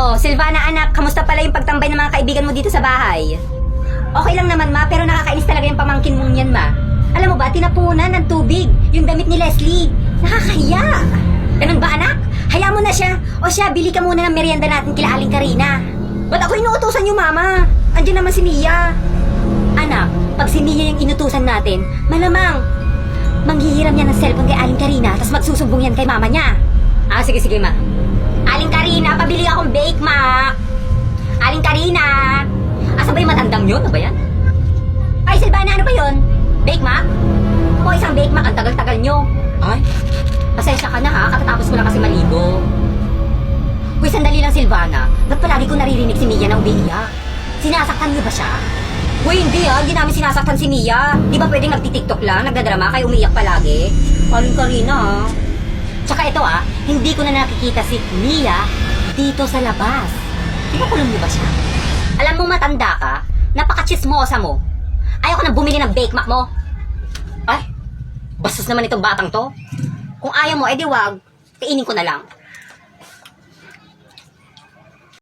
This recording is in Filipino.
Oh, Silvana anak, kamusta pala yung pagtambay ng mga kaibigan mo dito sa bahay? Okay lang naman ma, pero nakakainis talaga yung pamangkin mong yan ma. Alam mo ba, tinapunan ng tubig yung damit ni Leslie. Nakakahiya. Ganun ba anak? Hayaan mo na siya. O siya, bili ka muna ng merienda natin kila Aling Karina. Ba't ako inuutosan yung mama? Andiyan naman si Mia. Anak, pag si Mia yung inutusan natin, malamang manghihiram yan ng cellphone kay Aling Karina tapos magsusumbong yan kay mama niya. Ah, sige, sige ma. Aling Karina, pabili akong bake, ma. Aling Karina. Asa ba yung matandang yun? Ano ba yan? Ay, Silvana, ano ba yun? Bake, ma? O, isang bake, ma. Ang tagal-tagal nyo. Ay, pasensya ka na, ha? Katatapos ko lang kasi maligo. Uy, sandali lang, Silvana. Ba't palagi ko naririnig si Mia na umiiyak? Sinasaktan niyo ba siya? Uy, hindi ah. Hindi namin sinasaktan si Mia. Di ba pwedeng nagtitiktok lang, nagdadrama, kaya umiiyak palagi? Aling Karina, ah. Tsaka ito ah, hindi ko na nakikita si Mia dito sa labas. Kinukulong niyo ba siya? Alam mo matanda ka, napaka-chismosa mo. Ayaw ko na bumili ng Bake Mac mo. Ay, bastos naman itong batang to. Kung ayaw mo, edi wag, kainin ko na lang.